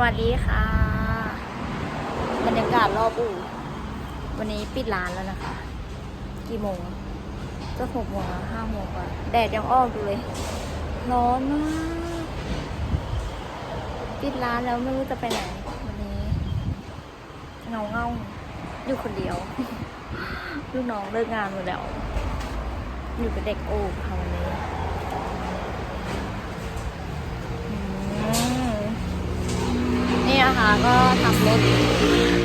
วัสดีค่ะ บรรยากาศรอบอู่วันนี้ปิดร้านแล้วนะคะ กี่โมงก็หกโมงห้าโมงกว่าแดดยังออกอยู่เลย ร้อนมาก ปิดร้านแล้วไม่รู้จะไปไหน วันนี้เงาเงาอยู่คนเดียว ลูกน้องเลิกงานหมดแล้ว อยู่กับเด็กโอ้ค่ะวันนี้อืม นี่นะคะก็ทำรถ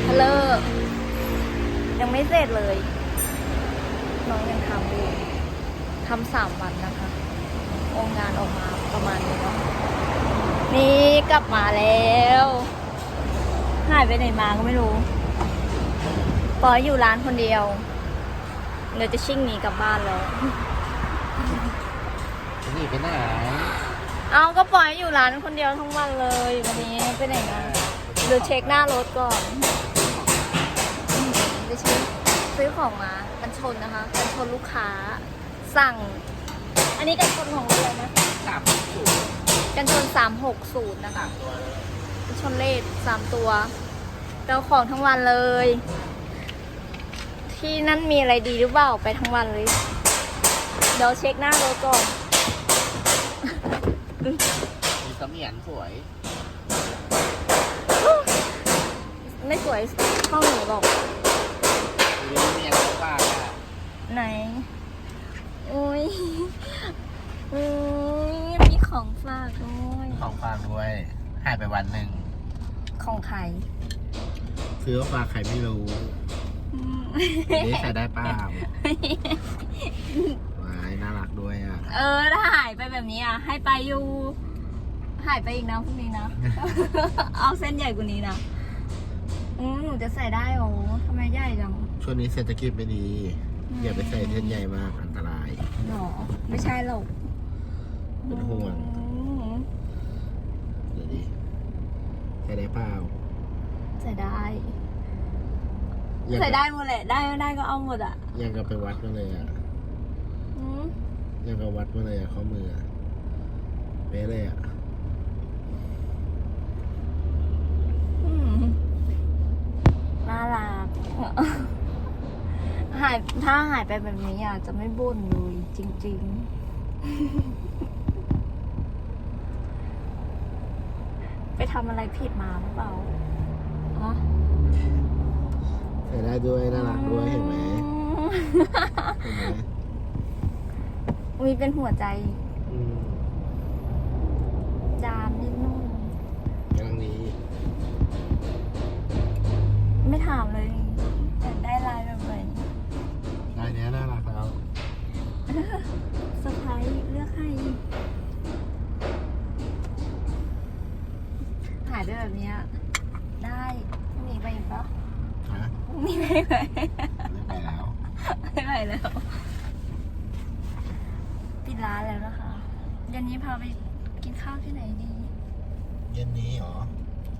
ทะเลอร์ยังไม่เสร็จเลย น้องยังทำอยู่ทำสามวันนะคะองค์งานออกมาประมาณนี้เนาะนี่กลับมาแล้วหายไปไหนมาก็ไม่รู้ ปอยอยู่ร้านคนเดียวเดี๋ยวจะชิ่งหนีกลับบ้านแล้วจะหนีไปไหนเอาก็ปล่อยอยู่ร้านคนเดียวทั้งวันเลยวันนี้ไปไหนมาเดี๋ยวเช็คหน้ารถก่อนไปซื้อซื้อของมากันชนนะคะกันชนลูกค้า สั่ง อันนี้กันชนของอะไรนะสามสูงกันชนสามหกศูนย์นะคะสามตัวเลยกันชนเลขสามตัวเจ้าของทั้งวันเลย ที่นั่นมีอะไรดีหรือเปล่าไปทั้งวันเลย เดี๋ยวเช็คหน้ารถก่อนมีเสมียนสวย ไม่สวยห้องหนูหรอกมีเสมียนเขาว่าอะไหนอุ้ยอุ้ยมีของฝากด้วย ของฝากด้วยหายไปวันหนึ่งของใครซื้อมาฝากใครไม่รู้อืมเดี๋ยวนี้ใส่ได้เปล่าว้ายน่ารักด้วยอะ เออถ้าหายไปแบบนี้อะ ให้ไปอยู่ หายไปอีกนะพรุ่งนี้นะ เอาเส้นใหญ่กว่านี้นะ อืมหนูจะใส่ได้โอ้ทำไมใหญ่จังช่วงนี้เศรษฐกิจไม่ดี อย่าไปใส่เส้นใหญ่มากอันตรายหรอไม่ใช่หรอกเป็นห่วงอืมเดี๋ยวดีใส่ได้เปล่าใส่ได้ยังใส่ได้หมดแหละ ได้ไม่ได้ก็เอาหมดอะ ยังกับไปวัดมาเลยอะอืมยังกับวัดมาเลยอะข้อมืออะเป๊ะเลยอะ อืมน่ารัก หายถ้าหายไปแบบนี้อะจะไม่บ่นเลยจริง ๆ ไปทำอะไรผิดมาหรือเปล่าฮะใส่ได้ด้วยน่ารักด้วยเห็นไหมเห็นไหม มีเป็นหัวใจ อืม ส์เลือกให้หายไปแบบเนี้ยได้พรุ่งนี้ไปอีกปะฮะพรุ่งนี้ไม่ไปไม่ไปแล้วไม่ไปแล้ว ปิดร้านแล้วนะคะเย็นนี้พาไปกินข้าวที่ไหนดี เย็นนี้เหรอ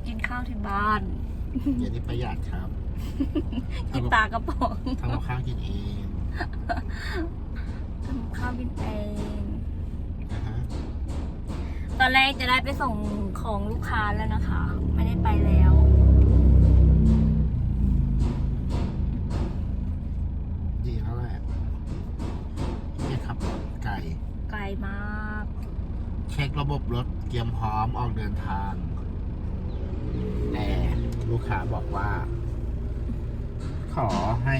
กินข้าวที่บ้าน เย็นนี้ประหยัดครับกินปลากระป๋องทำกับข้าวกินเองทำข้าวกินเองนะฮะต อนแรกจะได้ไปส่งของลูกค้าแล้วนะคะ ไม่ได้ไปแล้ว ดีแล้วแหละไม่ขับรถไกล ไกลมาก เช็คระบบรถเตรียมพร้อมออกเดินทาง แต่ลูกค้าบอกว่า ขอให้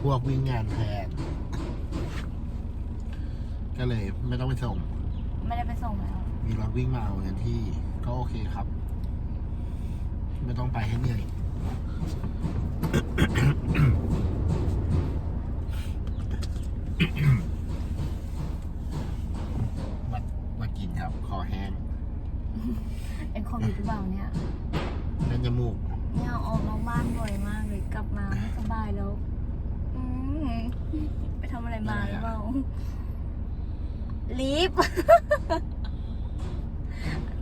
พวกวิ่งงานแทน ก็เลยไม่ต้องไปส่ง ไม่ได้ไปส่งแล้วมีรถวิ่งมาเอาเงินที่ก็โอเคครับ ไม่ต้องไปให้เหนื่อย มามากินครับ คอแห้งเป็นโควิดหรือเปล่าเนี่ยนั่นจมูก เนี่ยออกนอกบ้านบ่อยมากเลยกลับมาไม่สบายแล้ว อืมไปทำอะไรมาหรือเปล่า ลิฟ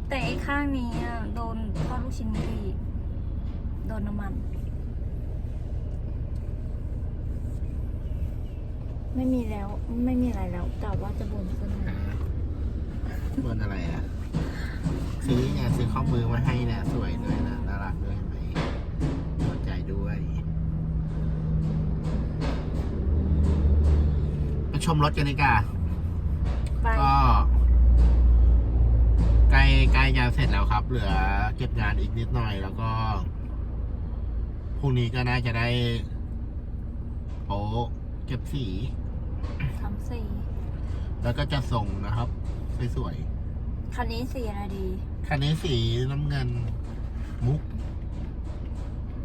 แต่ไอ้ข้างนี้อะโดนทอดลูกชิ้นดีโดนน้ำมัน ไม่มีแล้วไม่มีอะไรแล้วกะว่าจะบ่นซะหน่อยบนอะไรอะซื้อไงซื้อข้อมือมาให้เนี่ยสวยด้วยนะน่ารักด้วยเห็นไหมเข้าใจด้วยไปชมรถกันดีกว่า ไป ก็ใกล้ใกล้จะเสร็จแล้วครับ เหลือเก็บงานอีกนิดหน่อย แล้วก็พรุ่งนี้ก็น่าจะได้โป๊ะเก็บสี ทำสี แล้วก็จะส่งนะครับ สวยคันนี้สีอะไรดี ๆคันนี้สีน้ำเงินมุก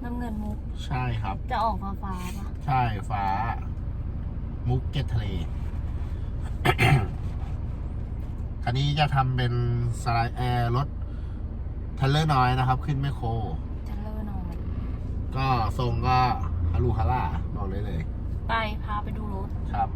น้ำเงินมุก ใช่ครับ จะออกฟ้าฟ้าๆปะใช่ฟ้า มุกเก็ตทะเล คันนี้จะทำเป็นสไลด์แอร์รถเทเลอร์น้อยนะครับ ขึ้นไม่โครจะเลอะหน่อยก็ทรงก็ฮารูฮาร่าบอกเลยเลย ไปพาไปดูรถ ครับ